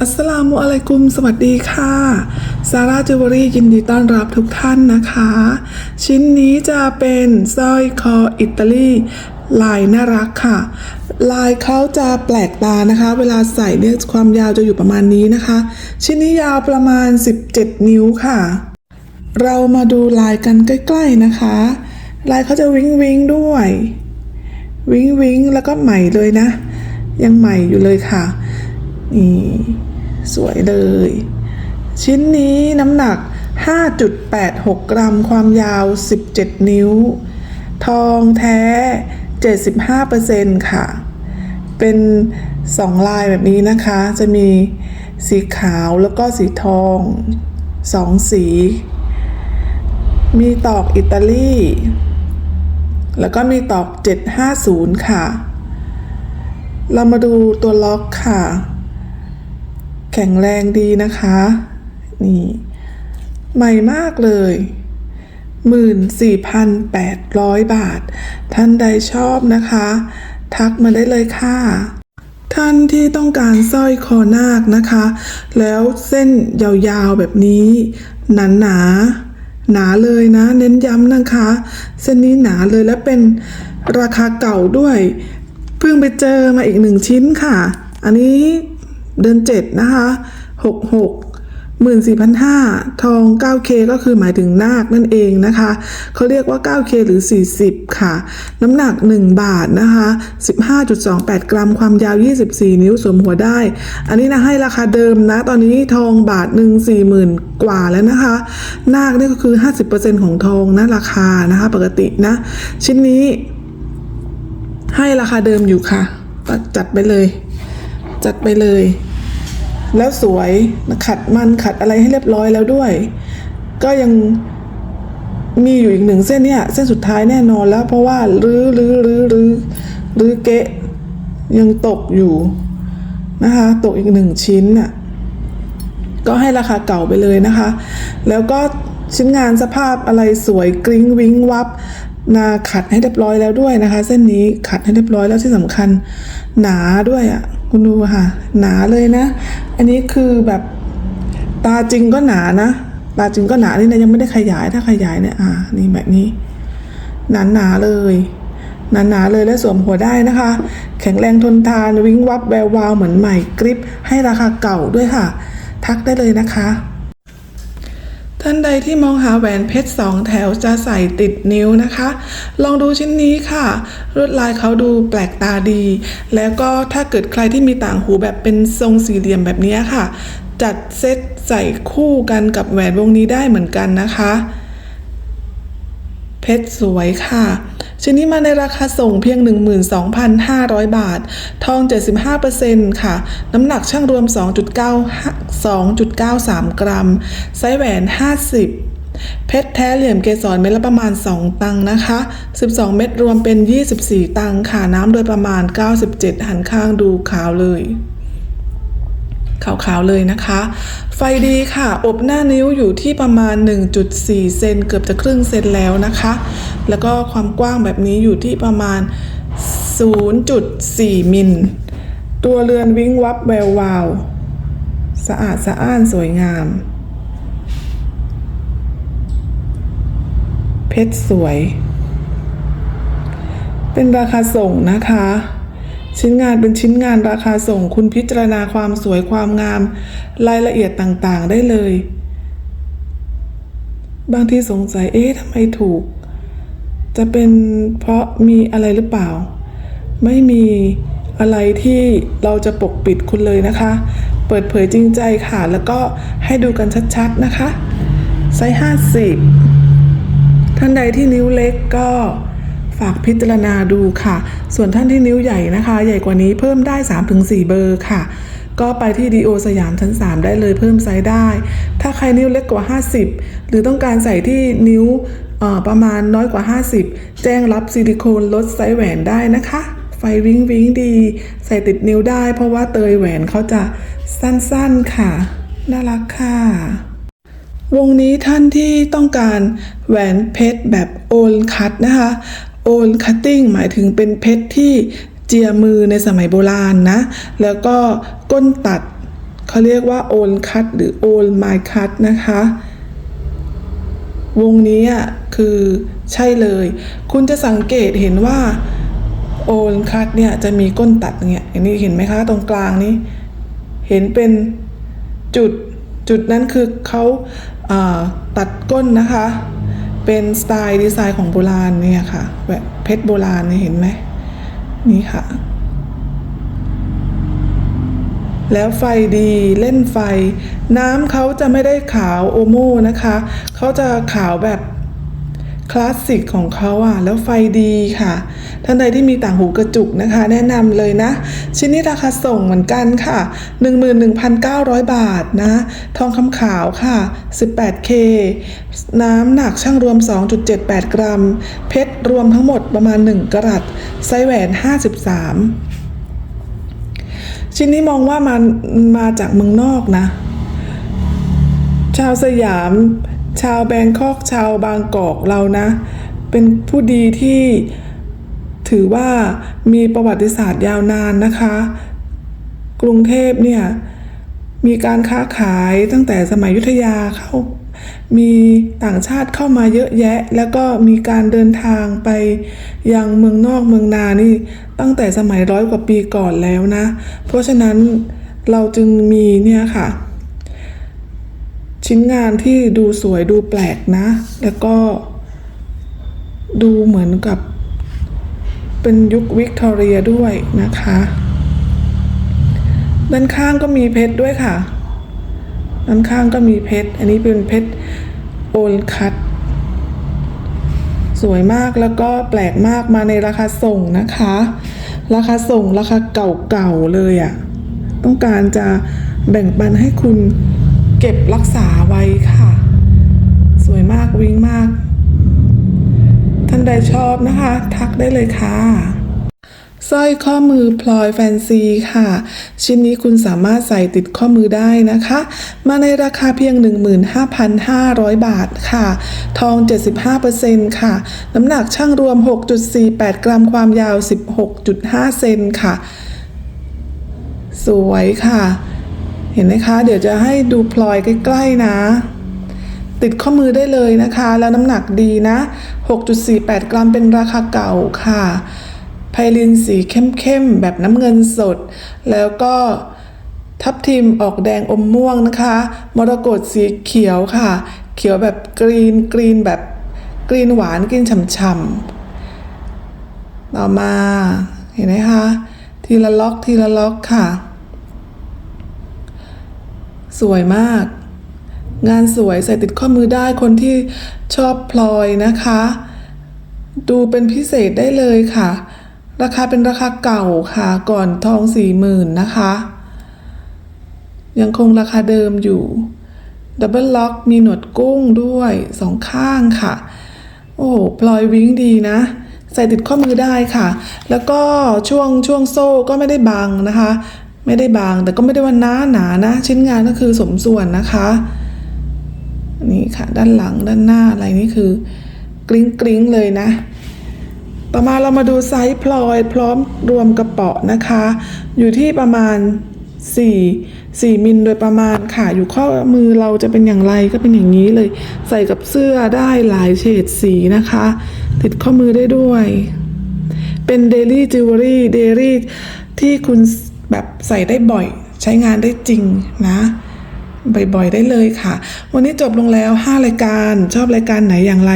อัสสลามุอะลัยกุม สวัสดีค่ะ ซาร่าจิวเวลรี่ยินดีต้อนรับทุกท่านนะคะ ชิ้นนี้จะเป็นสร้อยคออิตาลีลายน่ารักค่ะ ลายเขาจะแปลกตานะคะ เวลาใส่เนี่ยความยาวจะอยู่ประมาณนี้นะคะ ชิ้นนี้ยาวประมาณ 17 นิ้วค่ะ เรามาดูลายกันใกล้ๆนะคะ ลายเขาจะวิงวิงด้วย วิงวิงแล้วก็ใหม่เลยนะ ยังใหม่อยู่เลยค่ะ นี่ สวยเลย ชิ้นนี้น้ำหนัก 5.86 กรัม ความยาว 17 นิ้ว ทองแท้ 75%ค่ะ เป็นสองลายแบบนี้นะคะ จะมีสีขาวแล้วก็สีทองสองสี มีตอกอิตาลี แล้วก็มีตอก 750 ค่ะ เรามาดูตัวล็อกค่ะ แข็งแรงดีนะคะ นี่ ใหม่มากเลย14,800 บาท ท่านใดชอบนะคะ ทักมาได้เลยค่ะ ท่านที่ต้องการสร้อยคอนาคนะคะ แล้วเส้นยาวๆแบบนี้หนาหนาๆหนาเลยนะ เน้นย้ำนะคะ เส้นนี้หนาเลยและเป็นราคาเก่าด้วย เพิ่งไปเจอมาอีกหนึ่งชิ้นค่ะ อันนี้ เดือนเจ็ดนะคะหกหกหมื่นสี่พันห้าทอง 9K ก็คือหมายถึงนาคนั่นเองนะคะ เขาเรียกว่า 9K หรือ 40 ค่ะ น้ำหนัก 1 บาทนะคะ 15.28 กรัม ความยาว 24 นิ้ว สวมหัวได้ อันนี้นะให้ราคาเดิมนะ ตอนนี้ทองบาทหนึ่ง40,000กว่าแล้วนะคะ นาคนี่ก็คือ 50%ของทองนะราคานะคะ ปกตินะ ชิ้นนี้ ให้ราคาเดิมอยู่ค่ะ จัดไปเลย จัดไปเลย แล้วสวยขัดมันขัดอะไรให้เรียบร้อยแล้วด้วย ก็ยังมีอยู่อีกหนึ่งเส้นเนี่ย เส้นสุดท้ายแน่นอนแล้ว เพราะว่ารื้อรื้อรื้อรื้อรื้อเกะยังตกอยู่นะคะ ตกอีกหนึ่งชิ้นน่ะก็ให้ราคาเก่าไปเลยนะคะ แล้วก็ชิ้นงานสภาพอะไรสวยกริ้งวิ้งวับ นาขัดให้เรียบร้อยแล้วด้วยนะคะ เส้นนี้ขัดให้เรียบร้อยแล้วที่สำคัญ หนาด้วยอะ่ะคุณดูค่ะ หนาเลยนะ อันนี้คือแบบตาจริงก็หนานะตาจริงก็หนานี่นะยังไม่ได้ขยายถ้าขยายเนี่ยอ่านี่แบบนี้ หนาหนาเลยหนาหนาเลยและสวมหัวได้นะคะ แข็งแรงทนทานวิ้งวับแวววาวเหมือนใหม่กริปให้ราคาเก่าด้วยค่ะ ทักได้เลยนะคะ ท่านใดที่มองหาแหวนเพชรสองแถวจะใส่ติดนิ้วนะคะ ลองดูชิ้นนี้ค่ะ ลวดลายเขาดูแปลกตาดี แล้วก็ถ้าเกิดใครที่มีต่างหูแบบเป็นทรงสี่เหลี่ยมแบบนี้ค่ะ จัดเซตใส่คู่กันกับแหวนวงนี้ได้เหมือนกันนะคะ เพชรสวยค่ะ ชิ้นนี้มาในราคาส่งเพียง 12,500 บาท ทอง 75%ค่ะ น้ำหนักช่างรวม 2.9 2.93 กรัม ไซส์แหวน 50เพชรแท้เหลี่ยมเกสรเม็ดละประมาณ 2 ตังค์นะคะ 12 เม็ดรวมเป็น 24 ตังค์ค่ะ น้ำโดยประมาณ 97 หันข้างดูขาวเลย ขาวๆเลยนะคะ ไฟดีค่ะ อบหน้านิ้วอยู่ที่ประมาณ 1.4 เซนเกือบจะครึ่งเซนแล้วนะคะ แล้วก็ความกว้างแบบนี้อยู่ที่ประมาณ 0.4 มิล ตัวเรือนวิ้งวับแวววาว สะอาดสะอ้านสวยงาม เพชรสวย เป็นราคาส่งนะคะ ชิ้นงานเป็นชิ้นงานราคาส่งคุณพิจารณาความสวยความงาม รายละเอียดต่างๆได้เลย บางที่สงสัยเอ๊ะทำไมถูก จะเป็นเพราะมีอะไรหรือเปล่า ไม่มีอะไรที่เราจะปกปิดคุณเลยนะคะ เปิดเผยจริงใจค่ะ แล้วก็ให้ดูกันชัดๆนะคะไซส์ห้าสิบท่านใดที่นิ้วเล็กก็ ฝากพิจารณาดูค่ะ ส่วนท่านที่นิ้วใหญ่นะคะ ใหญ่กว่านี้เพิ่มได้ 3-4 เบอร์ค่ะ ก็ไปที่ดีโอสยามชั้น 3 ได้เลยเพิ่มไซส์ได้ ถ้าใครนิ้วเล็กกว่า 50 หรือต้องการใส่ที่นิ้วประมาณน้อยกว่า 50 แจ้งรับซิลิโคนลดไซส์แหวนได้นะคะ ไฟวิงวิงดี ใส่ติดนิ้วได้ เพราะว่าเตยแหวนเขาจะสั้นๆค่ะ น่ารักค่ะ วงนี้ท่านที่ต้องการแหวนเพชรแบบโอนคัตนะคะ โอนคัตติ้งหมายถึงเป็นเพชรที่เจียมือในสมัยโบราณนะ แล้วก็ก้นตัดเขาเรียกว่า own cut หรือ own my cut นะคะ วงนี้อะคือใช่เลย คุณจะสังเกตเห็นว่าโอนคัดเนี่ยจะมีก้นตัดเนี่ยอย่างนี้เห็นไหมคะตรงกลางนี้ เห็นเป็นจุดจุดนั้นคือเขาาตัดก้นนะคะ เป็นสไตล์ดีไซน์ของโบราณเนี่ยค่ะแบบเพชรโบราณเนี่ยเห็นไหมนี่ค่ะ แล้วไฟดีเล่นไฟ น้ำเขาจะไม่ได้ขาวโอโม่นะคะ เขาจะขาวแบบ คลาสสิกของเขาอะแล้วไฟดีค่ะ ท่านใดที่มีต่างหูกระจุกนะคะ แนะนำเลยนะ ชิ้นนี้ราคาส่งเหมือนกันค่ะ 11,900 บาทนะ ทองคำขาวค่ะ 18K น้ำหนักช่างรวม 2.78 กรัม เพชรรวมทั้งหมดประมาณ 1 กรัตไซแหวน 53 ชิ้นนี้มองว่ามันมาจากเมืองนอกนะ ชาวสยาม ชาวแบงคอกชาวบางกอกเรานะ เป็นผู้ดีที่ถือว่ามีประวัติศาสตร์ยาวนานนะคะ กรุงเทพเนี่ยมีการค้าขายตั้งแต่สมัยยุทธยาเข้า มีต่างชาติเข้ามาเยอะแยะ แล้วก็มีการเดินทางไปยังเมืองนอกเมืองนานี่ ตั้งแต่สมัยร้อยกว่าปีก่อนแล้วนะ เพราะฉะนั้นเราจึงมีเนี่ยค่ะ ชิ้นงานที่ดูสวยดูแปลกนะ แล้วก็ดูเหมือนกับ เป็นยุควิกตอเรียด้วยนะคะ ด้านข้างก็มีเพชรด้วยค่ะ ด้านข้างก็มีเพชร อันนี้เป็นเพชรโอนคัตสวยมากแล้วก็แปลกมากมาในราคาส่งนะคะ ราคาส่งราคาเก่าๆเลยอะ่ะ ต้องการจะแบ่งปันให้คุณ ก็บรักษาไว้ค่ะ สวยมากวิ้งมาก ท่านใดชอบนะคะ ทักได้เลยค่ะสร้อยข้อมือพลอยแฟนซีค่ะ ชิ้นนี้คุณสามารถใส่ติดข้อมือได้นะคะ มาในราคาเพียง 15,500 บาทค่ะ ทอง 75%ค่ะ น้ำหนักช่างรวม 6.48 กรัมความยาว 16.5 เซนค่ะ สวยค่ะ เห็นไหมคะ เดี๋ยวจะให้ดูพลอยใกล้ๆนะ ติดข้อมือได้เลยนะคะ แล้วน้ำหนักดีนะ 6.48 กรัมเป็นราคาเก่าค่ะ ไพลินสีเข้มๆ แบบน้ำเงินสด แล้วก็ทับทิมออกแดงอมม่วงนะคะ มรกตสีเขียวค่ะ เขียวแบบกรีนกรีนแบบกรีนหวานกรีนฉ่ำๆต่อมาเห็นไหมคะ ทีละล็อกทีละล็อกค่ะ สวยมาก งานสวยใส่ติดข้อมือได้คนที่ชอบพลอยนะคะ ดูเป็นพิเศษได้เลยค่ะ ราคาเป็นราคาเก่าค่ะก่อนทองสี่หมื่นนะคะ ยังคงราคาเดิมอยู่ดับเบิลล็อกมีหนวดกุ้งด้วยสองข้างค่ะ โอ้พลอยวิ้งดีนะ ใส่ติดข้อมือได้ค่ะ แล้วก็ช่วงช่วงโซ่ก็ไม่ได้บางนะคะ ไม่ได้บางแต่ก็ไม่ได้ว่าหนาหนานะ ชิ้นงานก็คือสมส่วนนะคะนี่ค่ะ ด้านหลังด้านหน้าอะไรนี่คือกริ้งกริ้งเลยนะ ต่อมาเรามาดูไซส์พลอยพร้อมรวมกระเป๋านะคะ อยู่ที่ประมาณ 4 4มิลโดยประมาณค่ะ อยู่ข้อมือเราจะเป็นอย่างไรก็เป็นอย่างนี้เลย ใส่กับเสื้อได้หลายเฉดสีนะคะ ติดข้อมือได้ด้วย เป็นเดลี่จิวเวลรี่เดลี่ที่คุณ แบบใส่ได้บ่อยใช้งานได้จริงนะบ่อยๆได้เลยค่ะ วันนี้จบลงแล้ว 5 รายการ ชอบรายการไหนอย่างไร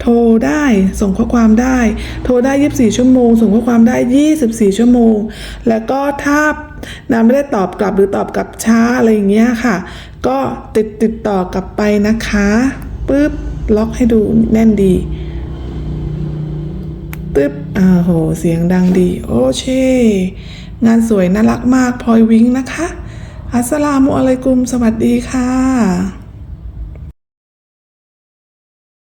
โทรได้ส่งข้อความได้ โทรได้ 24 ชั่วโมง ส่งข้อความได้ 24 ชั่วโมง แล้วก็ถ้านาไม่ได้ตอบกลับหรือตอบกลับช้าอะไรอย่างเงี้ยค่ะ ก็ติดติดต่อกลับไปนะคะปุ๊บล็อกให้ดูแน่นดีตึ๊บอ่าโห เสียงดังดี โอเช งานสวยน่ารักมากพลอยวิ้งนะคะ อัสสลามุอะลัยกุม สวัสดีค่ะ